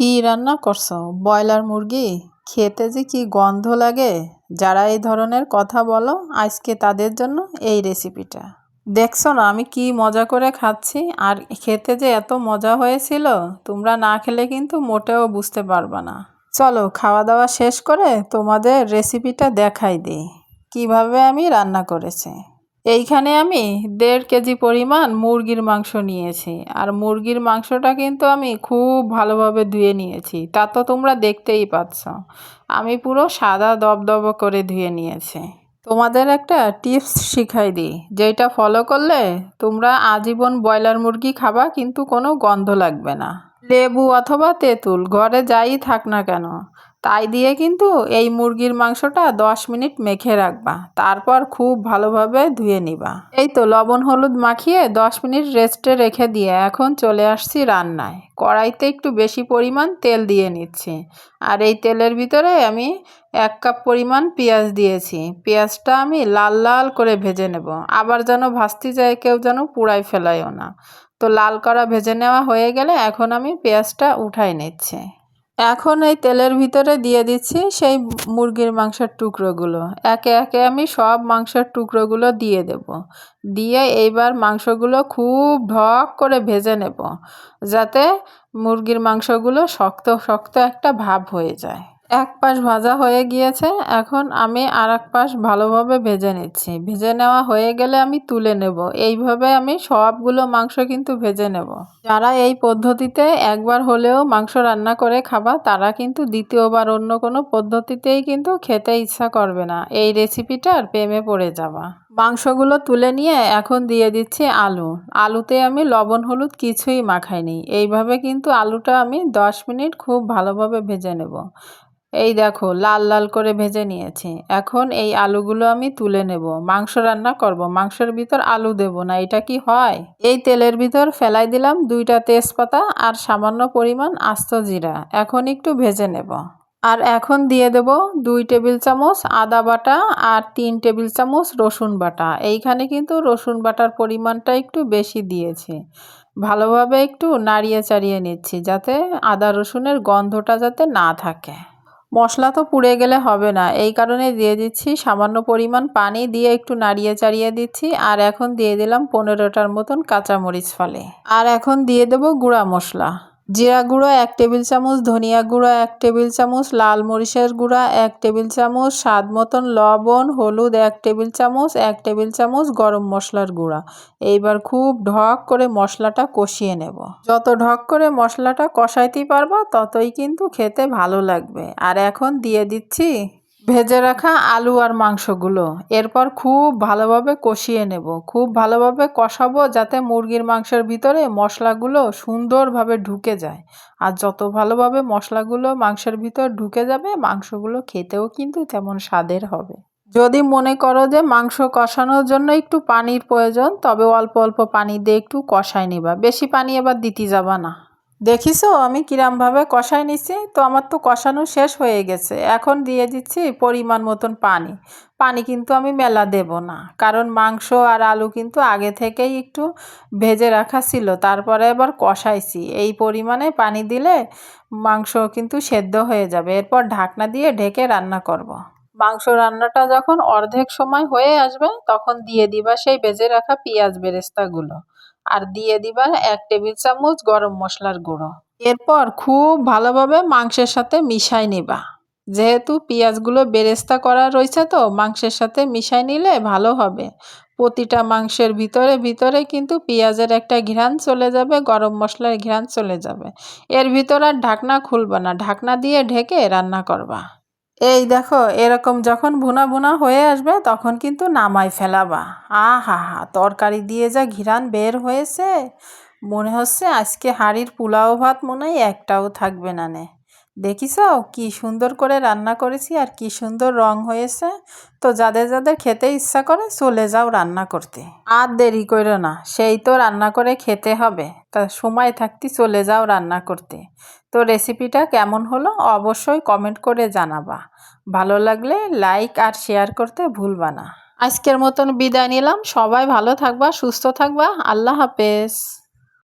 কি রান্না করছ? ব্রয়লার মুরগি? খেতে যে কি গন্ধ লাগে? যারা এই ধরনের কথা বলো, আজকে তাদের জন্য এই রেসিপিটা দেখছ না, আমি কি মজা করে খাচ্ছি? আর খেতে যে এত মজা হয়েছিল, তোমরা না খেলে কিন্তু মোটেও বুঝতে পারবে না। চলো খাওয়া দাওয়া শেষ করে তোমাদের রেসিপিটা দেখাই দিই। কীভাবে আমি রান্না করেছি? এইখানে আমি দেড় কেজি পরিমাণ মুরগির মাংস নিয়েছি। আর মুরগির মাংসটা কিন্তু আমি খুব ভালোভাবে ধুয়ে নিয়েছি। তা তো তোমরা দেখতেই পাচ্ছ। আমি পুরো সাদা দবদব করে ধুয়ে নিয়েছি। তোমাদের একটা টিপস শিখাই দিই। যেটা ফলো করলে তোমরা আজীবন ব্রয়লার মুরগি খাবা, কিন্তু কোনো গন্ধ লাগবে না। লেবু অথবা তেঁতুল, ঘরে যাই থাক না কেন। তাই দিয়ে কিন্তু এই মুরগির মাংসটা দশ মিনিট মেখে রাখবা, তারপর খুব ভালোভাবে ধুয়ে নিবা। এই তো লবণ হলুদ মাখিয়ে দশ মিনিট রেস্টে রেখে দিয়ে এখন চলে আসছি রান্নায়। কড়াইতে একটু বেশি পরিমাণ তেল দিয়ে নিচ্ছি। আর এই তেলের ভিতরে আমি এক কাপ পরিমাণ পেঁয়াজ দিয়েছি। পেঁয়াজটা আমি লাল লাল করে ভেজে নেব, আবার যেন ভাজতে যায় কেউ যেন পুড়াই ফেলায়ও না। তো লাল করা ভেজে নেওয়া হয়ে গেলে এখন আমি পেঁয়াজটা উঠাই নিচ্ছি। এখন এই তেলের ভিতরে দিয়ে দিচ্ছি সেই মুরগির মাংসের টুকরোগুলো। একে একে আমি সব মাংসের টুকরোগুলো দিয়ে দেব। দিয়ে এইবার মাংসগুলো খুব ঢক করে ভেজে নেব, যাতে মুরগির মাংসগুলো শক্ত শক্ত একটা ভাব হয়ে যায়। এক পাশ ভাজা হয়ে গিয়েছে, এখন আমি আর এক পাশ ভালোভাবে ভেজে নিচ্ছি। ভেজে নেওয়া হয়ে গেলে আমি তুলে নেব। এইভাবে আমি সবগুলো মাংস কিন্তু ভেজে নেব। যারা এই পদ্ধতিতে একবার হলেও মাংস রান্না করে খাবা, তারা কিন্তু দ্বিতীয়বার অন্য কোনো পদ্ধতিতেই কিন্তু খেতে ইচ্ছা করবে না। এই রেসিপিটার প্রেমে পড়ে যাবা। মাংসগুলো তুলে নিয়ে এখন দিয়ে দিচ্ছি আলু। আলুতে আমি লবণ, হলুদ কিছুই মাখাইনি। এইভাবে কিন্তু আলুটা আমি দশ মিনিট খুব ভালোভাবে ভেজে নেব। এই দেখো, লাল লাল করে ভেজে নিয়েছি। এখন এই আলুগুলো আমি তুলে নেব। মাংস রান্না করব। মাংসের ভিতর আলু দেব না, এটা কি হয়? এই তেলের ভিতর ফেলাই দিলাম দুইটা তেজপাতা আর সামান্য পরিমাণ আস্ত জিরা। এখন একটু ভেজে নেব। আর এখন দিয়ে দেব দুই টেবিল চামচ আদা বাটা আর তিন টেবিল চামচ রসুন বাটা। এইখানে কিন্তু রসুন বাটার পরিমাণটা একটু বেশি দিয়েছি। ভালোভাবে একটু নাড়িয়ে চাড়িয়ে নিচ্ছি যাতে আদা রসুনের গন্ধটা যাতে না থাকে। মশলা তো পুড়ে গেলে হবে না। এই কারণে দিয়ে দিচ্ছি সামান্য পরিমাণ পানি দিয়ে একটু নাড়িয়ে চাড়িয়ে দিচ্ছি আর এখন দিয়ে দিলাম পনেরোটার মতন কাঁচামরিচ ফলে। আর এখন দিয়ে দেবো গুঁড়া মশলা। জিরা গুঁড়ো এক টেবিল চামচ, ধনিয়া গুঁড়ো এক টেবিল চামচ, লাল মরিচের গুঁড়া এক টেবিল চামচ, স্বাদ মতন লবণ, হলুদ এক টেবিল চামচ, এক টেবিল চামচ গরম মশলার গুঁড়া। এইবার খুব ঢক করে মশলাটা কষিয়ে নেব। যত ঢক করে মশলাটা কষাইতে পারবা, ততই কিন্তু খেতে ভালো লাগবে। আর এখন দিয়ে দিচ্ছি ভেজে রাখা আলু আর মাংসগুলো। এরপর খুব ভালোভাবে কষিয়ে নেব। খুব ভালোভাবে কষাবো যাতে মুরগির মাংসের ভিতরে মশলাগুলো সুন্দরভাবে ঢুকে যায়। আর যত ভালোভাবে মশলাগুলো মাংসের ভিতর ঢুকে যাবে, মাংসগুলো খেতেও কিন্তু তেমন স্বাদের হবে। যদি মনে করো যে মাংস কষানোর জন্য একটু পানির প্রয়োজন, তবে অল্প অল্প পানি দিয়ে একটু কষায় নিবা। বেশি পানি এবার দিতে যাবা না। দেখিস আমি কিরামভাবে কষাই নিচ্ছি তো আমার তো কষানো শেষ হয়ে গেছে। এখন দিয়ে দিচ্ছি পরিমাণ মতন পানি। পানি কিন্তু আমি মেলা দেব না, কারণ মাংস আর আলু কিন্তু আগে থেকেই একটু ভেজে রাখা ছিল, তারপরে এবার কষাইছি। এই পরিমাণে পানি দিলে মাংস কিন্তু সেদ্ধ হয়ে যাবে। এরপর ঢাকনা দিয়ে ঢেকে রান্না করব। মাংস রান্নাটা যখন অর্ধেক সময় হয়ে আসবে, তখন দিয়ে দিবা সেই ভেজে রাখা পেঁয়াজ বেরেস্তাগুলো। আর দিয়ে দিবা এক টেবিল চামচ গরম মশলার গুঁড়ো। এরপর খুব ভালোভাবে মাংসের সাথে মিশাই নিবা। যেহেতু পেঁয়াজগুলো বেরেস্তা করা রয়েছে তো, মাংসের সাথে মিশাই নিলে ভালো হবে। প্রতিটা মাংসের ভিতরে ভিতরে কিন্তু পেঁয়াজের একটা ঘ্রাণ চলে যাবে, গরম মশলার ঘ্রাণ চলে যাবে। এর ভিতর আর ঢাকনা খুলবা না। ঢাকনা দিয়ে ঢেকে রান্না করবা। এই দেখো, এরকম যখন ভুনা ভুনা হয়ে আসবে, তখন কিন্তু নামাই ফেলাবা। আ হা হা তরকারি দিয়ে যা ঘিরান বের হয়েছে। মনে হচ্ছে আজকে হাড়ির পোলাও ভাত মনে হয় একটাও থাকবে না নে। দেখিস, কি সুন্দর করে রান্না করেছি আর কি সুন্দর রং হয়েছে। তো যাদের যাদের খেতে ইচ্ছা করে চলে যাও রান্না করতে। আর দেরি করো না, সেই তো রান্না করে খেতে হবে। তা সময় থাকতে চলে যাও রান্না করতে। তো রেসিপিটা কেমন হলো অবশ্যই কমেন্ট করে জানাবা। ভালো লাগলে লাইক আর শেয়ার করতে ভুলবা না। আজকের মতন বিদায় নিলাম। সবাই ভালো থাকবা, সুস্থ থাকবা। আল্লাহ হাফেজ।